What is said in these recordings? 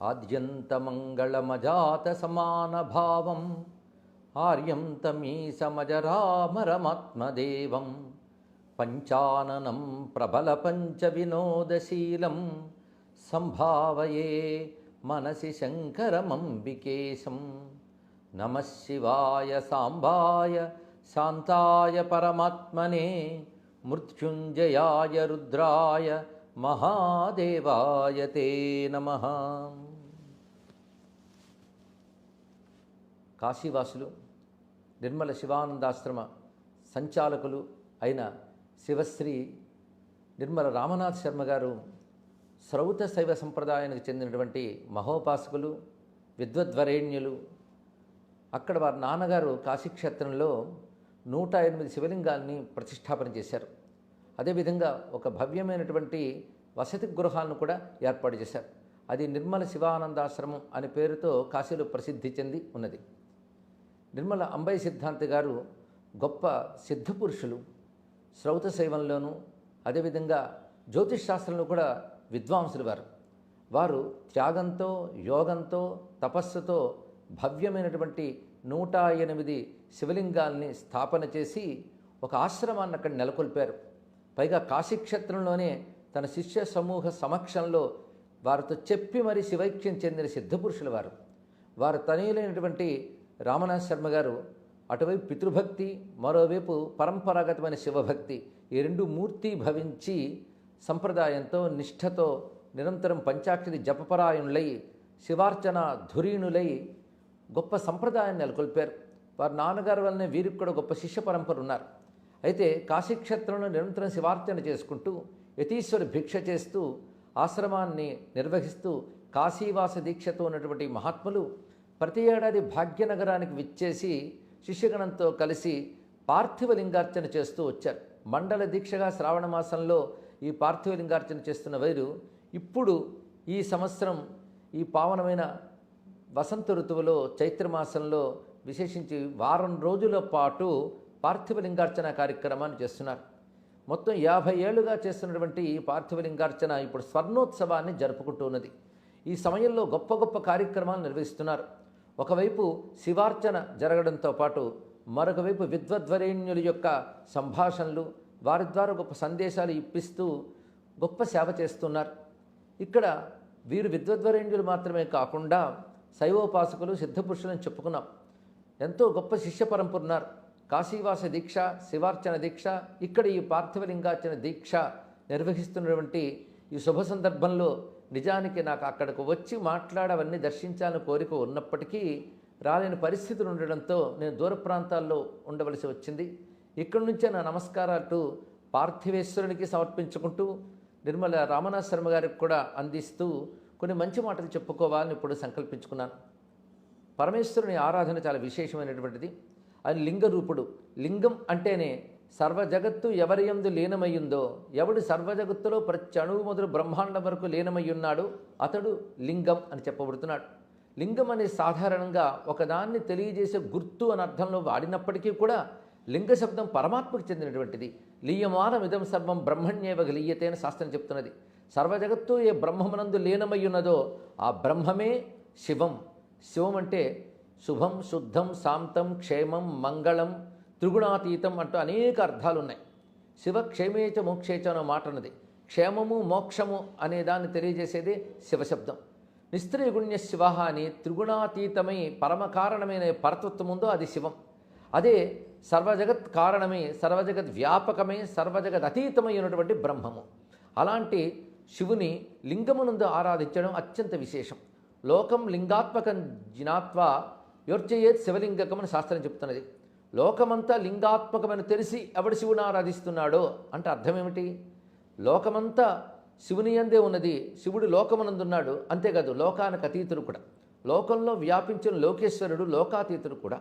ఆద్యంతమంగళమజాత సమానభావం ఆర్యం తమీసమజరామరమాత్మదేవం పంచాననం ప్రబల పంచ వినోదశీలం సంభావయే మనసి శంకరమంబికేశం నమ శివాయ సాంబాయ శాంతాయ పరమాత్మనే మృత్యుంజయాయ రుద్రాయ మహాదేవాయ తే నమ కాశీవాసులు నిర్మల శివానందాశ్రమ సంచాలకులు అయిన శివశ్రీ నిర్మల రామనాథ్ శర్మ గారు శ్రౌత శైవ సంప్రదాయానికి చెందినటువంటి మహోపాసకులు విద్వద్వరేణ్యులు. అక్కడ వారి నాన్నగారు కాశీక్షేత్రంలో నూట ఎనిమిది శివలింగాల్ని ప్రతిష్టాపన చేశారు. అదేవిధంగా ఒక భవ్యమైనటువంటి వసతి గృహాలను కూడా ఏర్పాటు చేశారు. అది నిర్మల శివానందాశ్రమం అనే పేరుతో కాశీలో ప్రసిద్ధి చెంది ఉన్నది. నిర్మల అంబై సిద్ధాంతి గారు గొప్ప సిద్ధపురుషులు శ్రౌత శైవంలోనూ అదేవిధంగా జ్యోతిష్ శాస్త్రంలో కూడా విద్వాంసులు వారు. వారు త్యాగంతో యోగంతో తపస్సుతో భవ్యమైనటువంటి నూట ఎనిమిది శివలింగాల్ని స్థాపన చేసి ఒక ఆశ్రమాన్ని అక్కడ నెలకొల్పారు. పైగా కాశీక్షేత్రంలోనే తన శిష్య సమూహ సమక్షంలో వారితో చెప్పి మరి శివైక్యం చెందిన సిద్ధపురుషులు వారు. వారు తనయులైనటువంటి రామనాథ్ శర్మ గారు అటువైపు పితృభక్తి మరోవైపు పరంపరాగతమైన శివభక్తి ఈ రెండు మూర్తి భవించి సంప్రదాయంతో నిష్ఠతో నిరంతరం పంచాక్షరి జపపరాయణులై శివార్చన ధురీణులై గొప్ప సంప్రదాయాన్ని నెలకొల్పారు. వారి నాన్నగారు వల్లనే వీరికి కూడా గొప్ప శిష్య పరంపర ఉన్నారు. అయితే కాశీక్షేత్రంలో నిరంతరం శివార్చన చేసుకుంటూ యతీశ్వర భిక్ష చేస్తూ ఆశ్రమాన్ని నిర్వహిస్తూ కాశీవాస దీక్షతో ఉన్నటువంటి మహాత్ములు ప్రతి ఏడాది భాగ్యనగరానికి విచ్చేసి శిష్యగణంతో కలిసి పార్థివలింగార్చన చేస్తూ వచ్చారు. మండల దీక్షగా శ్రావణ మాసంలో ఈ పార్థివలింగార్చన చేస్తున్న వైరు ఇప్పుడు ఈ సంవత్సరం ఈ పావనమైన వసంత ఋతువులో చైత్రమాసంలో విశేషించి వారం రోజుల పాటు పార్థివలింగార్చన కార్యక్రమాన్ని చేస్తున్నారు. మొత్తం యాభై ఏళ్ళుగా చేస్తున్నటువంటి ఈ పార్థివలింగార్చన ఇప్పుడు స్వర్ణోత్సవాన్ని జరుపుకుంటూ ఉన్నది. ఈ సమయంలో గొప్ప గొప్ప కార్యక్రమాలు నిర్వహిస్తున్నారు. ఒకవైపు శివార్చన జరగడంతో పాటు మరొక వైపు విద్వద్వరేణ్యుల యొక్క సంభాషణలు వారి ద్వారా గొప్ప సందేశాలు ఇప్పిస్తూ గొప్ప సేవ చేస్తున్నారు. ఇక్కడ వీరు విద్వద్వరేణ్యులు మాత్రమే కాకుండా శైవోపాసకులు సిద్ధపురుషులని చెప్పుకున్నాం. ఎంతో గొప్ప శిష్య పరంపర ఉన్నారు కాశీవాస దీక్ష శివార్చన దీక్ష ఇక్కడ ఈ పార్థివలింగార్చన దీక్ష నిర్వహిస్తున్నటువంటి ఈ శుభ సందర్భంలో నిజానికి నాకు అక్కడికి వచ్చి మాట్లాడవన్నీ దర్శించాలని కోరిక ఉన్నప్పటికీ రాలేని పరిస్థితులు ఉండడంతో నేను దూర ప్రాంతాల్లో ఉండవలసి వచ్చింది. ఇక్కడి నుంచే నా నమస్కారాలు పార్థివేశ్వరునికి సమర్పించుకుంటూ నిర్మల రామనాథ శర్మ గారికి కూడా అందిస్తూ కొన్ని మంచి మాటలు చెప్పుకోవాలని ఇప్పుడు సంకల్పించుకున్నాను. పరమేశ్వరుని ఆరాధన చాలా విశేషమైనటువంటిది. ఆయన లింగరూపుడు. లింగం అంటేనే సర్వజగత్తు ఎవరి యందు లీనమయ్యుందో ఎవడు సర్వజగత్తులో ప్రత్యణువు ప్రతి అణువు మొదలు బ్రహ్మాండం వరకు లీనమయ్యున్నాడు అతడు లింగం అని చెప్పబడుతున్నాడు. లింగం అనేది సాధారణంగా ఒకదాన్ని తెలియజేసే గుర్తు అని అర్థంలో వాడినప్పటికీ కూడా లింగ శబ్దం పరమాత్మకు చెందినటువంటిది. లీయమానమిదం సర్వం బ్రహ్మణ్యేవ లీయతే అని శాస్త్రం చెప్తున్నది. సర్వజగత్తు ఏ బ్రహ్మమునందు లీనమయ్యున్నదో ఆ బ్రహ్మమే శివం. శివం అంటే శుభం శుద్ధం శాంతం క్షేమం మంగళం త్రిగుణాతీతం అంటూ అనేక అర్థాలు ఉన్నాయి శివ క్షేమేచ మోక్షేచ అనే మాట ఉన్నది క్షేమము మోక్షము అనే దాన్ని తెలియజేసేది శివశబ్దం. నిస్త్రీగుణ్య శివ అని త్రిగుణాతీతమై పరమ కారణమైన పరతత్వం ఉందో అది శివం. అదే సర్వజగత్ కారణమే సర్వజగత్ వ్యాపకమై సర్వజగత్ అతీతమై ఉన్నటువంటి బ్రహ్మము. అలాంటి శివుని లింగమునందు ఆరాధించడం అత్యంత విశేషం. లోకం లింగాత్మకం జినాత్వ యోర్చయేత్ శివలింగకం అని శాస్త్రం చెప్తున్నది. లోకమంతా లింగాత్మకమని తెలిసి ఎవడు శివుని ఆరాధిస్తున్నాడో అంటే అర్థం ఏమిటి? లోకమంతా శివుని అందే ఉన్నది శివుడు లోకమనందున్నాడు అంతేకాదు లోకానికి అతీతుడు కూడా. లోకంలో వ్యాపించిన లోకేశ్వరుడు లోకాతీతుడు కూడా.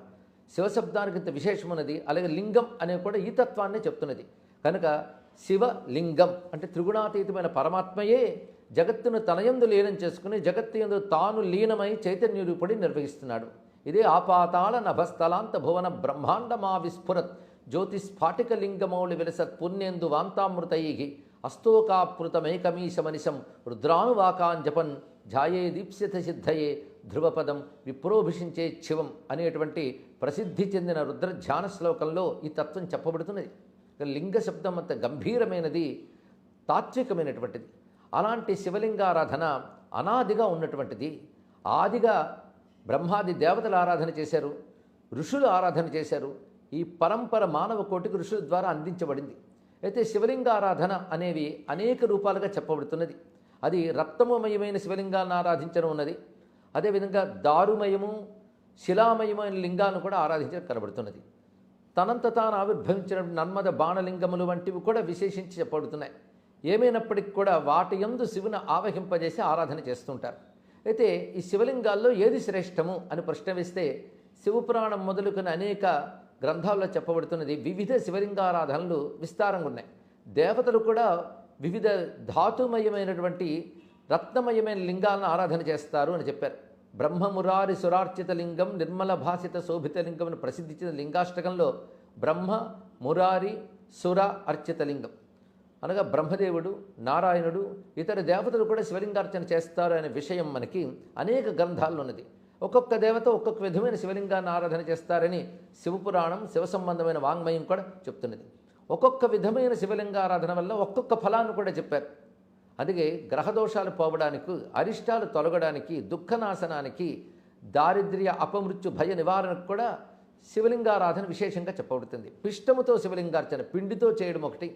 శివశబ్దానికి ఇంత విశేషమున్నది అలాగే లింగం అనే కూడా ఈ తత్వాన్నే చెప్తున్నది. కనుక శివ లింగం అంటే త్రిగుణాతీతమైన పరమాత్మయే జగత్తును తనయందు లీనం చేసుకుని జగత్తు యందు తాను లీనమై చైతన్య రూపుడి నిర్వహిస్తున్నాడు. ఇదే ఆపాతాళ నభస్థలాంత భువన బ్రహ్మాండమా విస్ఫురత్ జ్యోతిస్ఫాటిక విలసత్ పుణ్యేందు వాంతామృతై అస్తోకాపృతమేకమీశమనిశం రుద్రానువాకాన్ జపన్ ఝాయే దీప్స్యత సిద్ధయే ధ్రువపదం విప్రోభిషించే శివం అనేటువంటి ప్రసిద్ధి చెందిన రుద్ర ధ్యాన శ్లోకంలో ఈ తత్వం చెప్పబడుతున్నది. లింగ శబ్దం అంత గంభీరమైనది తాత్వికమైనటువంటిది. అలాంటి శివలింగారాధన అనాదిగా ఉన్నటువంటిది. ఆదిగా బ్రహ్మాది దేవతల ఆరాధన చేశారు ఋషులు ఆరాధన చేశారు. ఈ పరంపర మానవ కోటికి ఋషుల ద్వారా అందించబడింది. అయితే శివలింగ ఆరాధన అనేవి అనేక రూపాలుగా చెప్పబడుతున్నది. అది రక్తమయమైన శివలింగాలను ఆరాధించడం ఉన్నది. అదేవిధంగా దారుమయము శిలామయమైన లింగాలను కూడా ఆరాధించడం కనబడుతున్నది. తనంత తాను ఆవిర్భవించిన నన్మద బాణలింగములు వంటివి కూడా విశేషించి చెప్పబడుతున్నాయి. ఏమైనప్పటికీ కూడా వాటి యందు శివుని ఆవహింపజేసి ఆరాధన చేస్తుంటారు. అయితే ఈ శివలింగాల్లో ఏది శ్రేష్టము అని ప్రశ్న వేస్తే శివపురాణం మొదలుకొని అనేక గ్రంథాల్లో చెప్పబడుతున్నది వివిధ శివలింగారాధనలు విస్తారంగా ఉన్నాయి. దేవతలు కూడా వివిధ ధాతుమయమైనటువంటి రత్నమయమైన లింగాలను ఆరాధన చేస్తారు అని చెప్పారు. బ్రహ్మమురారి సురార్చిత లింగం నిర్మల భాసిత శోభిత లింగం అని ప్రసిద్ధి లింగాష్టకంలో బ్రహ్మ మురారి సుర అర్చిత లింగం. అనగా బ్రహ్మదేవుడు నారాయణుడు ఇతర దేవతలు కూడా శివలింగార్చన చేస్తారు అనే విషయం మనకి అనేక గ్రంథాల్లో ఉన్నది ఒక్కొక్క దేవత ఒక్కొక్క విధమైన శివలింగాన్ని ఆరాధన చేస్తారని శివపురాణం శివ సంబంధమైన వాంగ్మయం కూడా చెప్తున్నది. ఒక్కొక్క విధమైన శివలింగారాధన వల్ల ఒక్కొక్క ఫలాన్ని కూడా చెప్పారు. అందుకే గ్రహదోషాలు పోవడానికి అరిష్టాలు తొలగడానికి దుఃఖనాశనానికి దారిద్ర్య అపమృత్యు భయ నివారణకు కూడా శివలింగారాధన విశేషంగా చెప్పబడుతుంది. పిష్టముతో శివలింగార్చన పిండితో చేయడం ఒకటి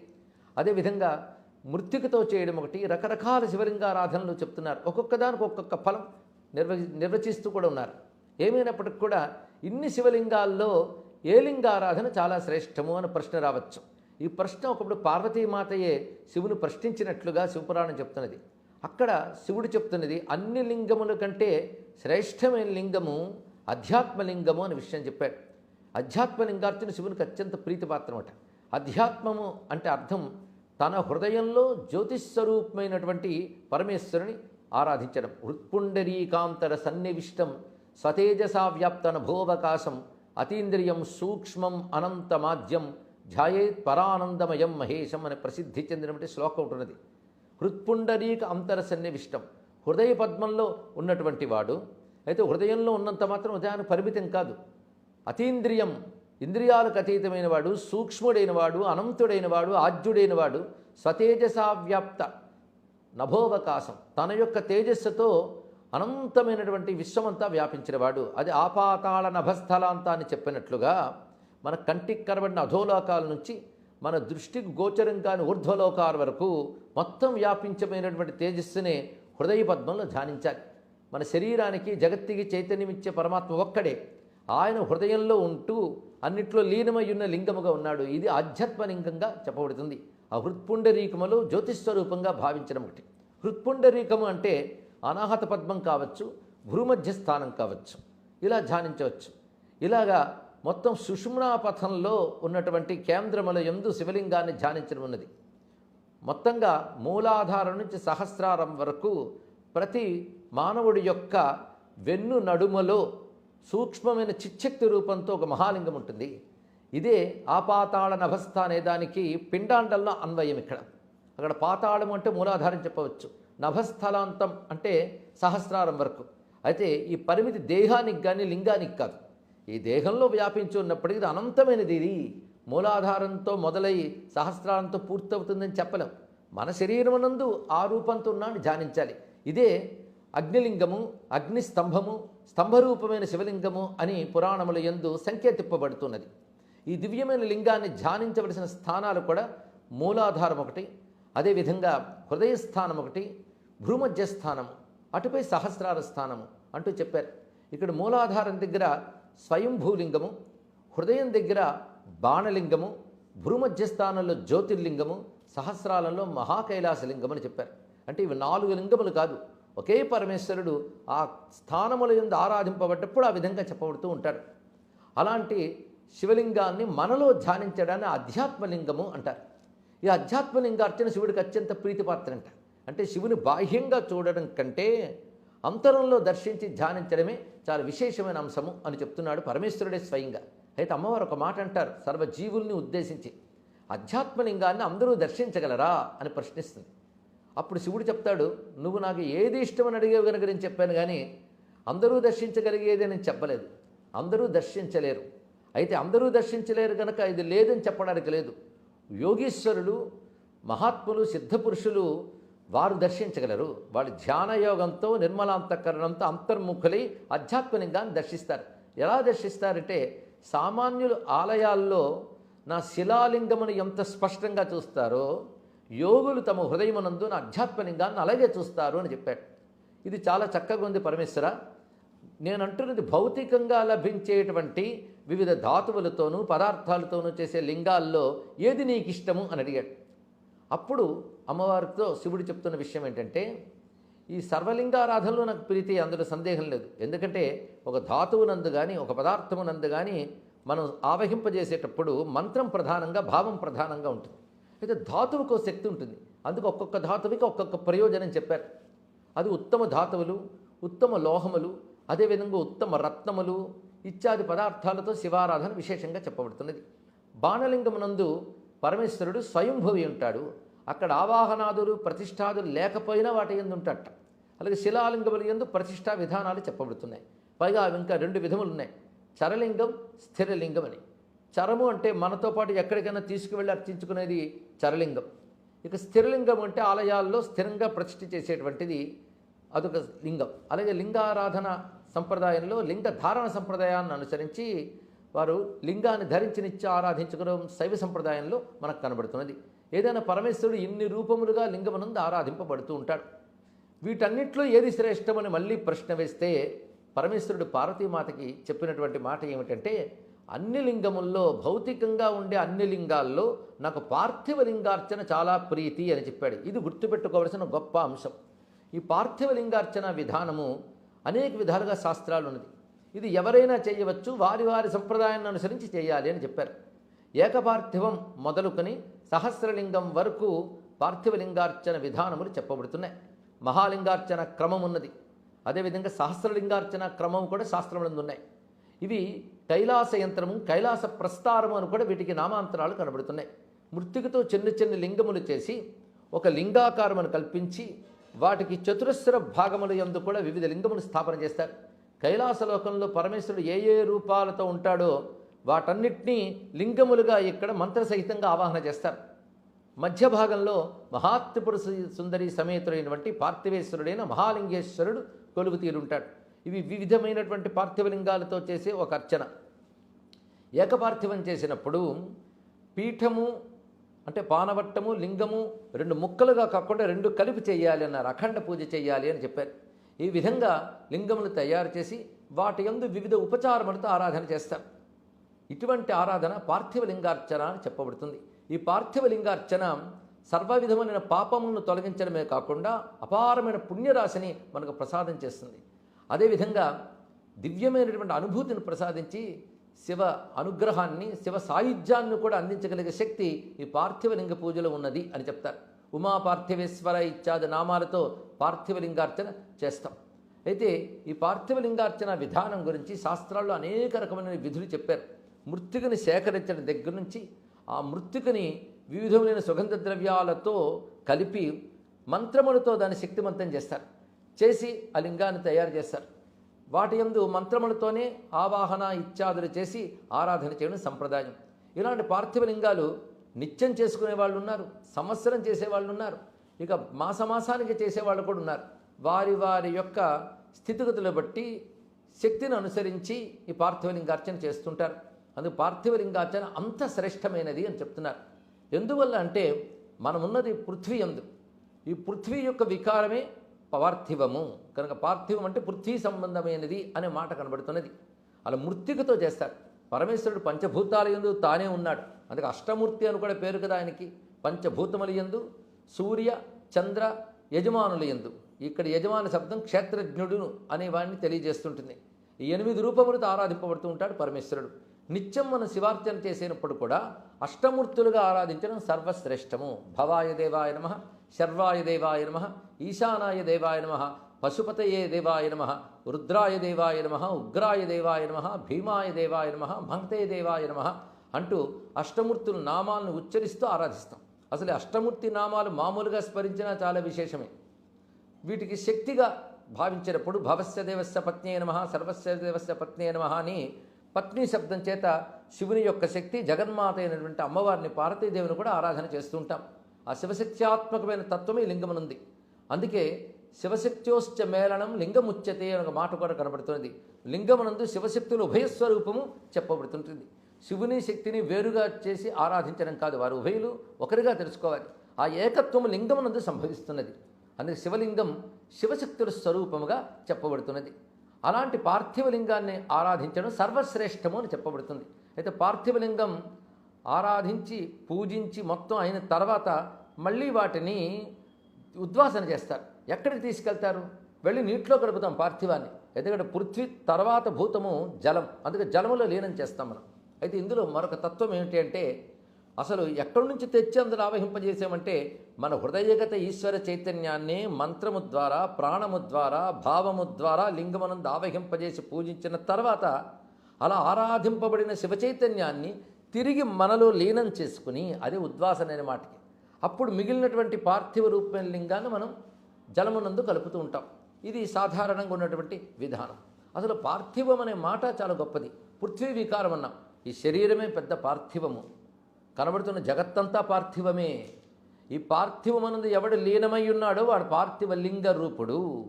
అదేవిధంగా మృత్తికతో చేయడం ఒకటి రకరకాల శివలింగారాధనలు చెప్తున్నారు. ఒక్కొక్క దానికి ఒక్కొక్క ఫలం నిర్వ నిర్వచిస్తూ కూడా ఉన్నారు. ఏమైనప్పటికి కూడా ఇన్ని శివలింగాల్లో ఏ లింగారాధన చాలా శ్రేష్టము అని ప్రశ్న రావచ్చు. ఈ ప్రశ్న ఒకప్పుడు పార్వతీమాతయే శివుని ప్రశ్నించినట్లుగా శివపురాణం చెప్తున్నది. అక్కడ శివుడు చెప్తున్నది అన్ని లింగముల కంటే శ్రేష్టమైన లింగము అధ్యాత్మలింగము అనే విషయం చెప్పాడు. అధ్యాత్మలింగార్చన శివునికి అత్యంత ప్రీతిపాత్రమట. అధ్యాత్మము అంటే అర్థం తన హృదయంలో జ్యోతిస్వరూపమైనటువంటి పరమేశ్వరుని ఆరాధించడం. హృత్పుండరీకాంతర సన్నివిష్టం సతేజసా వ్యాప్తన భోవకాశం అతీంద్రియం సూక్ష్మం అనంతమాద్యం ధ్యాయేత్ పరానందమయం మహేశం అనే ప్రసిద్ధి చెందినటువంటి శ్లోకం ఉంటున్నది హృత్పుండరీక అంతర సన్నివిష్టం. హృదయ పద్మంలో ఉన్నటువంటి వాడు అయితే హృదయంలో ఉన్నంత మాత్రం ఉదయాన్ని పరిమితం కాదు. అతీంద్రియం ఇంద్రియాలకు అతీతమైన వాడు సూక్ష్ముడైన వాడు అనంతుడైన వాడు ఆద్యుడైన వాడు స్వతేజసావ్యాప్త నభోవకాశం. తన యొక్క తేజస్సుతో అనంతమైనటువంటి విశ్వమంతా వ్యాపించినవాడు. అది ఆపాతాళ నభస్థలాంత అని చెప్పినట్లుగా మన కంటికి కనబడిన అధోలోకాల నుంచి మన దృష్టికి గోచరం కాని ఊర్ధ్వలోకాల వరకు మొత్తం వ్యాపించమైనటువంటి తేజస్సునే హృదయ పద్మంలో ధ్యానించాలి. మన శరీరానికి జగత్తికి చైతన్యమిచ్చే పరమాత్మ ఒక్కడే. ఆయన హృదయంలో ఉంటూ అన్నిట్లో లీనమై ఉన్న లింగముగా ఉన్నాడు. ఇది ఆధ్యాత్మలింగంగా చెప్పబడుతుంది. ఆ హృత్పుండరీకములు జ్యోతిస్వరూపంగా భావించడం ఒకటి. హృత్పుండరీకము అంటే అనాహత పద్మం కావచ్చు భూమధ్య స్థానం కావచ్చు. ఇలా ధ్యానించవచ్చు. ఇలాగా మొత్తం సుషుమ్నా పథంలో ఉన్నటువంటి కేంద్రముల ఎందు శివలింగాన్ని ధ్యానించడం ఉన్నది. మొత్తంగా మూలాధారం నుంచి సహస్రారం వరకు ప్రతి మానవుడి యొక్క వెన్ను నడుమలో సూక్ష్మమైన చిచ్చక్తి రూపంతో ఒక మహాలింగం ఉంటుంది. ఇదే ఆపాతాళ నభస్థ అనే దానికి పిండాండంలో అన్వయం ఇక్కడ. అక్కడ పాతాళం అంటే మూలాధారం చెప్పవచ్చు. నభస్థలాంతం అంటే సహస్రారం వరకు. అయితే ఈ పరిమితి దేహానికి కానీ లింగానికి కాదు. ఈ దేహంలో వ్యాపించి ఉన్నప్పటికీ ఇది అనంతమైనది ఇది. మూలాధారంతో మొదలై సహస్రాలంతో పూర్తవుతుందని చెప్పలేం. మన శరీరమునందు ఆ రూపంతో ఉన్నాను ధ్యానించాలి. ఇదే అగ్నిలింగము అగ్ని స్తంభము స్తంభరూపమైన శివలింగము అని పురాణముల యందు సంకేతిప్పబడుతున్నది ఈ దివ్యమైన లింగాన్ని ధ్యానించవలసిన స్థానాలు కూడా మూలాధారం ఒకటి అదేవిధంగా హృదయస్థానం ఒకటి భూమధ్య స్థానము అటుపై సహస్రార స్థానము అంటూ చెప్పారు. ఇక్కడ మూలాధారం దగ్గర స్వయంభూలింగము హృదయం దగ్గర బాణలింగము భూమధ్య స్థానంలో జ్యోతిర్లింగము సహస్రాలలో మహాకైలాసలింగం అని చెప్పారు. అంటే ఇవి నాలుగు లింగములు కాదు ఒకే పరమేశ్వరుడు ఆ స్థానముల ఎందు ఆరాధింపబడ్డప్పుడు ఆ విధంగా చెప్పబడుతూ ఉంటాడు. అలాంటి శివలింగాన్ని మనలో ధ్యానించడాన్ని అధ్యాత్మలింగము అంటారు. ఈ అధ్యాత్మలింగ అర్చన శివుడికి అత్యంత ప్రీతిపాత్ర అంట అంటే శివుని బాహ్యంగా చూడడం కంటే అంతరంలో దర్శించి ధ్యానించడమే చాలా విశేషమైన అంశము అని చెప్తున్నాడు పరమేశ్వరుడే స్వయంగా. అయితే అమ్మవారు ఒక మాట అంటారు సర్వజీవుల్ని ఉద్దేశించి అధ్యాత్మలింగాన్ని అందరూ దర్శించగలరా? అని ప్రశ్నిస్తుంది. అప్పుడు శివుడు చెప్తాడు నువ్వు నాకు ఏది ఇష్టమని అడిగేవి కనుక నేను చెప్పాను కానీ అందరూ దర్శించగలిగేది నేను చెప్పలేదు. అందరూ దర్శించలేరు. అయితే అందరూ దర్శించలేరు కనుక ఇది లేదని చెప్పడానికి లేదు. యోగీశ్వరులు మహాత్ములు సిద్ధపురుషులు వారు దర్శించగలరు. వాళ్ళు ధ్యానయోగంతో నిర్మలాంతకరణంతో అంతర్ముఖులై ఆధ్యాత్మికంగాన్ని దర్శిస్తారు. ఎలా దర్శిస్తారంటే సామాన్యులు ఆలయాల్లో నా శిలాలింగమును ఎంత స్పష్టంగా చూస్తారో యోగులు తమ హృదయమునందు నా ఆధ్యాత్మలింగాన్ని అలాగే చూస్తారు అని చెప్పాడు. ఇది చాలా చక్కగా ఉంది పరమేశ్వర. నేను అంటున్నది భౌతికంగా లభించేటువంటి వివిధ ధాతువులతోనూ పదార్థాలతోనూ చేసే లింగాల్లో ఏది నీకు ఇష్టము అని అడిగాడు. అప్పుడు అమ్మవారితో శివుడు చెప్తున్న విషయం ఏంటంటే ఈ సర్వలింగారాధనలో నాకు ప్రీతి అందులో సందేహం లేదు. ఎందుకంటే ఒక ధాతువునందు కానీ ఒక పదార్థమునందు కానీ మనం ఆవహింపజేసేటప్పుడు మంత్రం ప్రధానంగా భావం ప్రధానంగా ఉంటుంది. అయితే ధాతువుకు శక్తి ఉంటుంది. అందుకు ఒక్కొక్క ధాతువుకి ఒక్కొక్క ప్రయోజనం చెప్పారు. అది ఉత్తమ ధాతువులు ఉత్తమ లోహములు అదేవిధంగా ఉత్తమ రత్నములు ఇత్యాది పదార్థాలతో శివారాధన విశేషంగా చెప్పబడుతున్నది. బాణలింగమునందు పరమేశ్వరుడు స్వయంభవి ఉంటాడు. అక్కడ ఆవాహనాదులు ప్రతిష్టాదులు లేకపోయినా వాటి ఎందు ఉంటాడట. అలాగే శిలాలింగముల ఎందు ప్రతిష్టా విధానాలు చెప్పబడుతున్నాయి. పైగా అవి ఇంకా రెండు విధములు ఉన్నాయి. చరలింగం స్థిరలింగం అని. చరము అంటే మనతో పాటు ఎక్కడికైనా తీసుకువెళ్ళి అర్చించుకునేది చరలింగం. ఇక స్థిరలింగం అంటే ఆలయాల్లో స్థిరంగా ప్రతిష్ఠ చేసేటువంటిది అదొక లింగం. అలాగే లింగారాధన సంప్రదాయంలో లింగ ధారణ సంప్రదాయాన్ని అనుసరించి వారు లింగాన్ని ధరించి నిత్య ఆరాధించుకోవడం శైవ సంప్రదాయంలో మనకు కనబడుతున్నది. ఏదైనా పరమేశ్వరుడు ఇన్ని రూపములుగా లింగమునందు ఆరాధింపబడుతూ ఉంటాడు. వీటన్నిట్లో ఏది శ్రేష్టమని మళ్ళీ ప్రశ్న వేస్తే పరమేశ్వరుడు పార్వతీమాతకి చెప్పినటువంటి మాట ఏమిటంటే అన్ని లింగముల్లో భౌతికంగా ఉండే అన్ని లింగాల్లో నాకు పార్థివ లింగార్చన చాలా ప్రీతి అని చెప్పాడు. ఇది గుర్తుపెట్టుకోవలసిన గొప్ప అంశం. ఈ పార్థివ లింగార్చన విధానము అనేక విధాలుగా శాస్త్రాలు ఉన్నది ఇది ఎవరైనా చేయవచ్చు వారి వారి సంప్రదాయాన్ని అనుసరించి చేయాలి అని చెప్పారు. ఏకపార్థివం మొదలుకొని సహస్రలింగం వరకు పార్థివలింగార్చన విధానములు చెప్పబడుతున్నాయి. మహాలింగార్చన క్రమం ఉన్నది అదేవిధంగా సహస్రలింగార్చన క్రమం కూడా శాస్త్రములందు ఉన్నాయి ఇవి కైలాస యంత్రము కైలాస ప్రస్తారము అని కూడా వీటికి నామాంతరాలు కనబడుతున్నాయి. మృతికతో చిన్న చిన్న లింగములు చేసి ఒక లింగాకారమును కల్పించి వాటికి చతురస్ర భాగముల యందు కూడా వివిధ లింగములు స్థాపన చేస్తారు. కైలాసలోకంలో పరమేశ్వరుడు ఏ ఏ రూపాలతో ఉంటాడో వాటన్నిటినీ లింగములుగా ఇక్కడ మంత్రసహితంగా ఆవాహన చేస్తారు. మధ్య భాగంలో మహాత్రిపుర సుందరి సమేతుడైనటువంటి పార్థివేశ్వరుడైన మహాలింగేశ్వరుడు కొలువు తీరుంటాడు ఇవి వివిధమైనటువంటి పార్థివలింగాలతో చేసే ఒక అర్చన. ఏకపార్థివం చేసినప్పుడు పీఠము అంటే పానవట్టము లింగము రెండు ముక్కలుగా కాకుండా రెండు కలిపి చేయాలి అన్నారు. అఖండ పూజ చేయాలి అని చెప్పారు. ఈ విధంగా లింగములు తయారు చేసి వాటి యందు వివిధ ఉపచారములతో ఆరాధన చేస్తారు. ఇటువంటి ఆరాధన పార్థివ లింగార్చన అని చెప్పబడుతుంది. ఈ పార్థివ లింగార్చన సర్వ విధమైన పాపములను తొలగించడమే కాకుండా అపారమైన పుణ్యరాశిని మనకు ప్రసాదం చేస్తుంది. అదేవిధంగా దివ్యమైనటువంటి అనుభూతిని ప్రసాదించి శివ అనుగ్రహాన్ని శివ సాయుధ్యాన్ని కూడా అందించగలిగే శక్తి ఈ పార్థివ లింగ పూజలో ఉన్నది అని చెప్తారు. ఉమా పార్థివేశ్వర ఇత్యాది నామాలతో పార్థివ లింగార్చన చేస్తాం. అయితే ఈ పార్థివ లింగార్చన విధానం గురించి శాస్త్రాల్లో అనేక రకమైన విధులు చెప్పారు. మృత్తికని సేకరించడం దగ్గర నుంచి ఆ మృత్తికని వివిధమైన సుగంధ ద్రవ్యాలతో కలిపి మంత్రములతో దాన్ని శక్తివంతం చేస్తారు. చేసి ఆ లింగాన్ని తయారు చేస్తారు. వాటి యందు మంత్రములతోనే ఆవాహన ఇత్యాదులు చేసి ఆరాధన చేయడం సంప్రదాయం. ఇలాంటి పార్థివ లింగాలు నిత్యం చేసుకునే వాళ్ళు ఉన్నారు సంవత్సరం చేసేవాళ్ళు ఉన్నారు ఇక మాసమాసానికి చేసేవాళ్ళు కూడా ఉన్నారు. వారి వారి యొక్క స్థితిగతులు బట్టి శక్తిని అనుసరించి ఈ పార్థివలింగార్చన చేస్తుంటారు. అందుకు పార్థివలింగార్చన అంత శ్రేష్టమైనది అని చెప్తున్నారు. ఎందువల్ల అంటే మనమున్నది పృథ్వీ ఎందు ఈ పృథ్వీ యొక్క వికారమే పార్థివము. కనుక పార్థివం అంటే పృథ్వీ సంబంధమైనది అనే మాట కనబడుతున్నది. అలా మృతికతో చేస్తారు. పరమేశ్వరుడు పంచభూతాల ఎందు తానే ఉన్నాడు. అందుకే అష్టమూర్తి అని కూడా పేరు కదా ఆయనకి. పంచభూతముల ఎందు సూర్య చంద్ర యజమానుల ఎందు ఇక్కడ యజమాని శబ్దం క్షేత్రజ్ఞుడును అనే వాడిని తెలియజేస్తుంటుంది. ఈ ఎనిమిది రూపములతో ఆరాధింపబడుతూ ఉంటాడు పరమేశ్వరుడు. నిత్యం మనం శివార్చన చేసినప్పుడు కూడా అష్టమూర్తులుగా ఆరాధించడం సర్వశ్రేష్టము. భవాయ దేవాయ నమ. శర్వాయ దేవాయ నమ ఈశానాయ దేవాయ నమ పశుపతయే దేవాయ నమ రుద్రాయ దేవాయ నమ ఉగ్రాయ దేవాయ నమ భీమాయ దేవాయ నమ మహతే దేవాయ నమ అంటూ అష్టమూర్తుల నామాలను ఉచ్చరిస్తూ ఆరాధిస్తాం. అసలు అష్టమూర్తి నామాలు మామూలుగా స్మరించినా చాలా విశేషమే. వీటికి శక్తిగా భావించినప్పుడు భవస్య దేవస్య పత్ని నమ సర్వస్య దేవస్య పత్ని నమ అని పత్ని శబ్దం చేత శివుని యొక్క శక్తి జగన్మాత అయినటువంటి అమ్మవారిని పార్వతీదేవిని కూడా ఆరాధన చేస్తుంటాం ఆ శివశక్త్యాత్మకమైన తత్వమే లింగమునుంది. అందుకే శివశక్త్యోశ్చ మేళనం లింగముచ్యతే అనే ఒక మాట కూడా కనబడుతున్నది. లింగమునందు శివశక్తులు ఉభయస్వరూపము చెప్పబడుతుంటుంది. శివుని శక్తిని వేరుగా చేసి ఆరాధించడం కాదు వారు ఉభయులు ఒకరిగా తెలుసుకోవాలి. ఆ ఏకత్వము లింగమునందు సంభవిస్తున్నది. అందుకే శివలింగం శివశక్తుల స్వరూపముగా చెప్పబడుతున్నది. అలాంటి పార్థివలింగాన్ని ఆరాధించడం సర్వశ్రేష్టము అని చెప్పబడుతుంది. అయితే పార్థివలింగం ఆరాధించి పూజించి మొత్తం అయిన తర్వాత మళ్ళీ వాటిని ఉద్వాసన చేస్తారు. ఎక్కడికి తీసుకెళ్తారు? వెళ్ళి నీటిలో గడుపుతాం పార్థివాన్ని. ఎందుకంటే పృథ్వీ తర్వాత భూతము జలం. అందుకే జలములో లీనం చేస్తాం మనం. అయితే ఇందులో మరొక తత్వం ఏమిటి అంటే అసలు ఎక్కడి నుంచి తెచ్చి అందులో ఆవహింపజేసామంటే మన హృదయగత ఈశ్వర చైతన్యాన్ని మంత్రము ద్వారా ప్రాణము ద్వారా భావము ద్వారా లింగమనందు ఆవహింపజేసి పూజించిన తర్వాత అలా ఆరాధింపబడిన శివ చైతన్యాన్ని తిరిగి మనలో లీనం చేసుకుని అదే ఉద్వాసన అనే మాటకి. అప్పుడు మిగిలినటువంటి పార్థివ రూపమైన లింగాన్ని మనం జలమునందు కలుపుతూ ఉంటాం. ఇది సాధారణంగా ఉన్నటువంటి విధానం. అసలు పార్థివం అనే మాట చాలా గొప్పది. పృథ్వీ వికారం అన్నాం. ఈ శరీరమే పెద్ద పార్థివము. కనబడుతున్న జగత్తంతా పార్థివమే. ఈ పార్థివమనందు ఎవడు లీనమై ఉన్నాడో వాడు పార్థివ లింగ రూపుడు.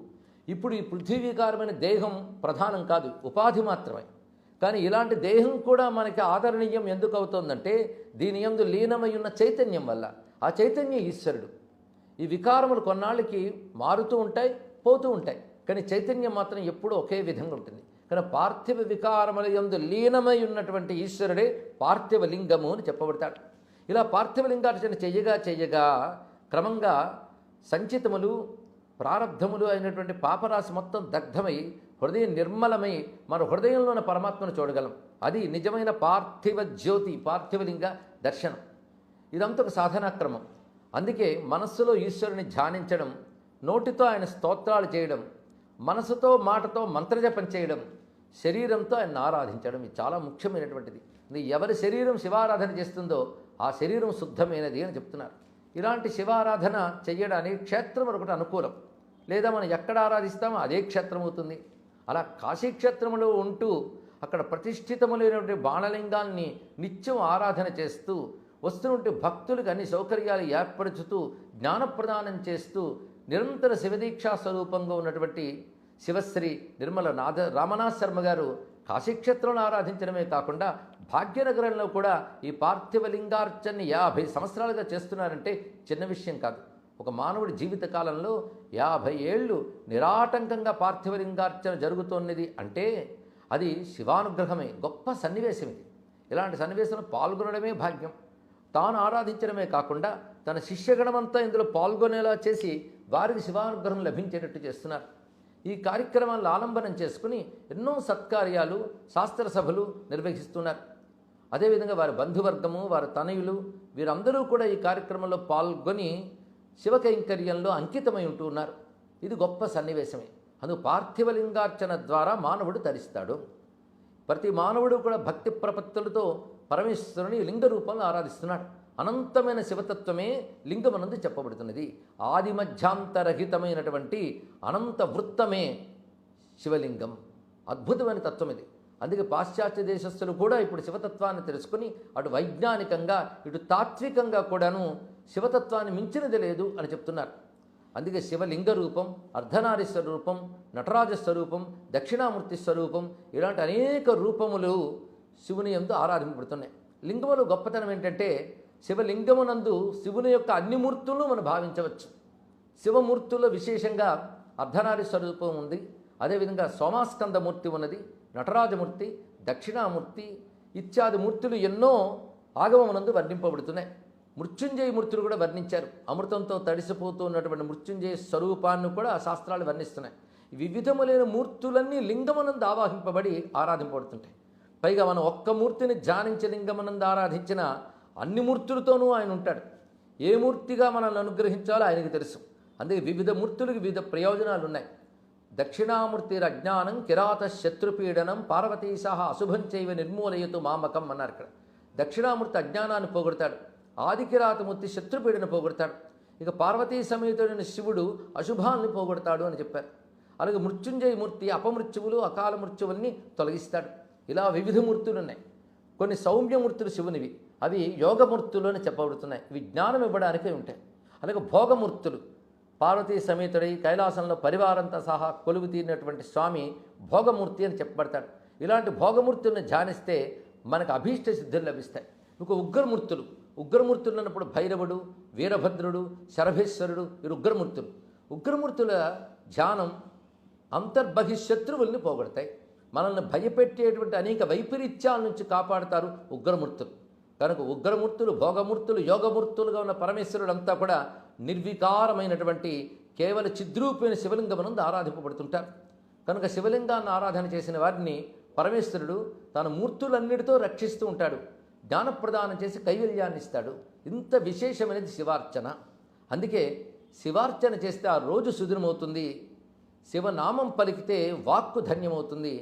ఇప్పుడు ఈ పృథ్వీ వికారమైన దేహం ప్రధానం కాదు ఉపాధి మాత్రమే. కానీ ఇలాంటి దేహం కూడా మనకి ఆదరణీయం ఎందుకు అవుతోందంటే దీని ఎందు లీనమై ఉన్న చైతన్యం వల్ల. ఆ చైతన్యం ఈశ్వరుడు. ఈ వికారములు కొన్నాళ్ళకి మారుతూ ఉంటాయి పోతూ ఉంటాయి. కానీ చైతన్యం మాత్రం ఎప్పుడూ ఒకే విధంగా ఉంటుంది. కానీ పార్థివ వికారముల యందు లీనమై ఉన్నటువంటి ఈశ్వరుడే పార్థివ లింగము అని చెప్పబడతాడు. ఇలా పార్థివ లింగార్చన చెయ్యగా చెయ్యగా క్రమంగా సంచితములు ప్రారంధములు అయినటువంటి పాపరాశి మొత్తం దగ్ధమై హృదయం నిర్మలమై మన హృదయంలో ఉన్న పరమాత్మను చూడగలం. అది నిజమైన పార్థివ జ్యోతి పార్థివలింగ దర్శనం. ఇదంతా ఒక సాధనాక్రమం. అందుకే మనస్సులో ఈశ్వరుని ధ్యానించడం నోటితో ఆయన స్తోత్రాలు చేయడం మనసుతో మాటతో మంత్రజపం చేయడం శరీరంతో ఆయన ఆరాధించడం ఇది చాలా ముఖ్యమైనటువంటిది. ఇది ఎవరి శరీరం శివారాధన చేస్తుందో ఆ శరీరం శుద్ధమైనది అని చెప్తున్నారు. ఇలాంటి శివారాధన చేయడానికి క్షేత్రం ఒకటి అనుకూలం. లేదా మనం ఎక్కడ ఆరాధిస్తామో అదే క్షేత్రం అవుతుంది. అలా కాశీక్షేత్రంలో ఉంటూ అక్కడ ప్రతిష్ఠితములైనటువంటి బాణలింగాల్ని నిత్యం ఆరాధన చేస్తూ వస్తున్నటువంటి భక్తులకు అన్ని సౌకర్యాలు ఏర్పరచుతూ జ్ఞానప్రదానం చేస్తూ నిరంతర శివదీక్షా స్వరూపంగా ఉన్నటువంటి శివశ్రీ నిర్మల నాథ రామనాథ్ శర్మ గారు కాశీక్షేత్రంలో ఆరాధించడమే కాకుండా భాగ్యనగరంలో కూడా ఈ పార్థివలింగార్చన్ని యాభై సంవత్సరాలుగా చేస్తున్నారంటే చిన్న విషయం కాదు. ఒక మానవుడి జీవిత కాలంలో యాభై ఏళ్ళు నిరాటంకంగా పార్థివలింగార్చన జరుగుతున్నది అంటే అది శివానుగ్రహమే గొప్ప సన్నివేశం ఇది. ఇలాంటి సన్నివేశంలో పాల్గొనడమే భాగ్యం. తాను ఆరాధించడమే కాకుండా తన శిష్యగణమంతా ఇందులో పాల్గొనేలా చేసి వారికి శివానుగ్రహం లభించేటట్టు చేస్తున్నారు. ఈ కార్యక్రమాలను ఆలంబనం చేసుకుని ఎన్నో సత్కార్యాలు శాస్త్ర సభలు నిర్వహిస్తున్నారు. అదేవిధంగా వారి బంధువర్గము వారి తనయులు వీరందరూ కూడా ఈ కార్యక్రమంలో పాల్గొని శివకైంకర్యంలో అంకితమై ఉంటూ ఉన్నారు. ఇది గొప్ప సన్నివేశమే. అందు పార్థివలింగార్చన ద్వారా మానవుడు తరిస్తాడు. ప్రతి మానవుడు కూడా భక్తి ప్రపత్తులతో పరమేశ్వరుని లింగ రూపంలో ఆరాధిస్తున్నాడు. అనంతమైన శివతత్వమే లింగమనందు చెప్పబడుతున్నది. ఆది మధ్యాంతరహితమైనటువంటి అనంత వృత్తమే శివలింగం. అద్భుతమైన తత్వం ఇది. అందుకే పాశ్చాత్య దేశస్థులు కూడా ఇప్పుడు శివతత్వాన్ని తెలుసుకుని అటు వైజ్ఞానికంగా ఇటు తాత్వికంగా కూడాను శివతత్వాన్ని మించినది లేదు అని చెప్తున్నారు. అందుకే శివలింగ రూపం అర్ధనారి స్వరూపం నటరాజ స్వరూపం దక్షిణామూర్తి స్వరూపం ఇలాంటి అనేక రూపములు శివుని ఎందు ఆరాధింపబడుతున్నాయి. లింగములు గొప్పతనం ఏంటంటే శివలింగమునందు శివుని యొక్క అన్ని మూర్తులను మనం భావించవచ్చు. శివమూర్తుల్లో విశేషంగా అర్ధనారి స్వరూపం ఉంది. అదేవిధంగా సోమాస్కందమూర్తి ఉన్నది నటరాజమూర్తి దక్షిణామూర్తి ఇత్యాది మూర్తులు ఎన్నో ఆగమమునందు వర్ణింపబడుతున్నాయి. మృత్యుంజయ మూర్తులు కూడా వర్ణించారు. అమృతంతో తడిసిపోతూ ఉన్నటువంటి మృత్యుంజయ స్వరూపాన్ని కూడా ఆ శాస్త్రాలు వర్ణిస్తున్నాయి. వివిధములైన మూర్తులన్నీ లింగమనందు ఆవాహింపబడి ఆరాధింపబడుతుంటాయి. పైగా మనం ఒక్క మూర్తిని ధ్యానించి లింగమనందు ఆరాధించిన అన్ని మూర్తులతోనూ ఆయన ఉంటాడు. ఏ మూర్తిగా మనల్ని అనుగ్రహించాలో ఆయనకి తెలుసు. అందుకే వివిధ మూర్తులకు వివిధ ప్రయోజనాలు ఉన్నాయి దక్షిణామూర్తి అజ్ఞానం కిరాత శత్రుపీడనం పార్వతీశ అశుభం చైవ నిర్మూలయతు మామకం అన్నారు ఇక్కడ. దక్షిణామూర్తి అజ్ఞానాన్ని పోగొడతాడు. ఆదికిరాతమూర్తి శత్రుపీడను పోగొడతాడు. ఇక పార్వతీ సమేతుడైన శివుడు అశుభాన్ని పోగొడతాడు అని చెప్పారు. అలాగే మృత్యుంజయ మూర్తి అపమృత్యువులు అకాల మృత్యువుల్ని తొలగిస్తాడు. ఇలా వివిధ మూర్తులు ఉన్నాయి కొన్ని సౌమ్యమూర్తులు శివునివి. అవి యోగమూర్తులు అని చెప్పబడుతున్నాయి. ఇవి జ్ఞానం ఇవ్వడానికే ఉంటాయి. అలాగే భోగమూర్తులు పార్వతీ సమేతుడై కైలాసంలో పరివారంతో సహా కొలువు తీరినటువంటి స్వామి భోగమూర్తి అని చెప్పబడతాడు. ఇలాంటి భోగమూర్తులను ధ్యానిస్తే మనకు అభీష్ట సిద్ధులు లభిస్తాయి. ఇంక ఉగ్రమూర్తులు ఉగ్రమూర్తులు అన్నప్పుడు భైరవుడు వీరభద్రుడు శరభేశ్వరుడు వీరు ఉగ్రమూర్తులు. ఉగ్రమూర్తుల ధ్యానం అంతర్బహిశత్రువుల్ని పోగొడతాయి. మనల్ని భయపెట్టేటువంటి అనేక వైపరీత్యాల నుంచి కాపాడుతారు ఉగ్రమూర్తులు. కనుక ఉగ్రమూర్తులు భోగమూర్తులు యోగమూర్తులుగా ఉన్న పరమేశ్వరుడు అంతా కూడా నిర్వికారమైనటువంటి కేవల చిద్రూపమైన శివలింగమునందు ఆరాధింపబడుతుంటారు. కనుక శివలింగాన్ని ఆరాధన చేసిన వారిని పరమేశ్వరుడు తన మూర్తులన్నిటితో రక్షిస్తూ ఉంటాడు. జ్ఞానప్రదానం చేసి కైవల్యాన్ని ఇస్తాడు ఇంత విశేషమైనది శివార్చన. అందుకే శివార్చన చేస్తే ఆ రోజు సుదినమవుతుంది శివనామం పలికితే వాక్కు ధన్యమవుతుంది.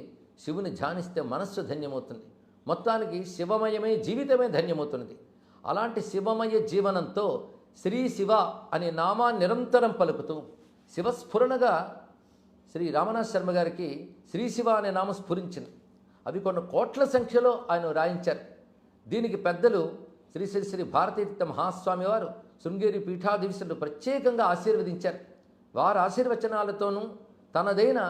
శివుని ధ్యానిస్తే మనస్సు ధన్యమవుతుంది. మొత్తానికి శివమయమే జీవితమే ధన్యమవుతున్నది. అలాంటి శివమయ జీవనంతో శ్రీ శివ అనే నామా నిరంతరం పలుకుతూ శివస్ఫురణగా శ్రీ రామనాథ్ శర్మ గారికి శ్రీ శివ అనే నామం స్ఫురించింది అవి కొన్ని కోట్ల సంఖ్యలో ఆయన రాయించారు. దీనికి పెద్దలు శ్రీ శ్రీ శ్రీ భారతీతీర్థ మహాస్వామి వారు శృంగేరి పీఠాధీశులు ప్రత్యేకంగా ఆశీర్వదించారు. వారి ఆశీర్వచనాలతోనూ తనదైన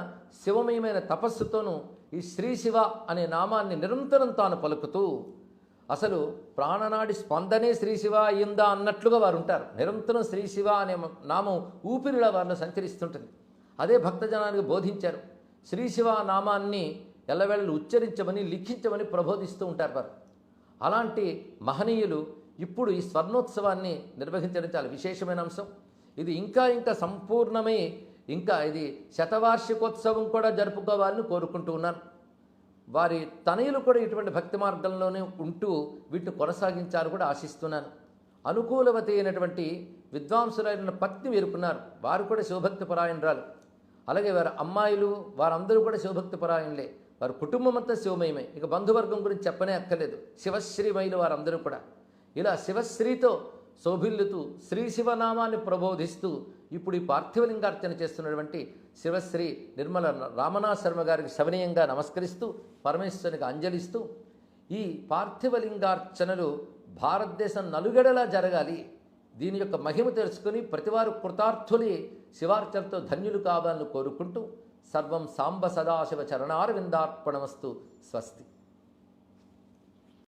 శివమయమైన తపస్సుతోనూ ఈ శ్రీ శివ అనే నామాన్ని నిరంతరం తాను పలుకుతూ అసలు ప్రాణనాడి స్పందనే శ్రీ శివ అయిందా అన్నట్లుగా వారు ఉంటారు. నిరంతరం శ్రీ శివ అనే నామం ఊపిరిలా వారిలో సంచరిస్తుంటుంది. అదే భక్తజనానికి బోధించారు. శ్రీ శివ నామాన్ని ఎల్లవేళలు ఉచ్చరించమని లిఖించమని ప్రబోధిస్తూ ఉంటారు వారు. అలాంటి మహనీయులు ఇప్పుడు ఈ స్వర్ణోత్సవాన్ని నిర్వహించడం చాలా విశేషమైన అంశం. ఇది ఇంకా ఇంకా సంపూర్ణమై ఇంకా ఇది శతవార్షికోత్సవం కూడా జరుపుకోవాలని కోరుకుంటూ ఉన్నాను వారి తనయులు కూడా ఇటువంటి భక్తి మార్గంలోనే ఉంటూ వీటిని కొనసాగించాలని కూడా ఆశిస్తున్నాను. అనుకూలవతి అయినటువంటి విద్వాంసులైన పత్ని వీరుకున్నారు. వారు కూడా శివభక్తి పరాయణరాలు. అలాగే వారి అమ్మాయిలు వారందరూ కూడా శివభక్తి పరాయణలే. వారి కుటుంబం అంతా శివమయమే. ఇక బంధువర్గం గురించి చెప్పనే అక్కర్లేదు. శివశ్రీమైన వారందరూ కూడా. ఇలా శివశ్రీతో శోభిల్లుతూ శ్రీ శివనామాన్ని ప్రబోధిస్తూ ఇప్పుడు ఈ పార్థివలింగార్చన చేస్తున్నటువంటి శివశ్రీ నిర్మల రామనాథ శర్మ గారికి శవనీయంగా నమస్కరిస్తూ పరమేశ్వరునికి అంజలిస్తూ ఈ పార్థివలింగార్చనలు భారతదేశం నలుగడలా జరగాలి. దీని యొక్క మహిమ తెలుసుకుని ప్రతివారు కృతార్థులే శివార్చనతో ధన్యులు కావాలని కోరుకుంటూ சர்வம் சாம்ப சதாசிவ சரணார் ஸ்வஸ்தி.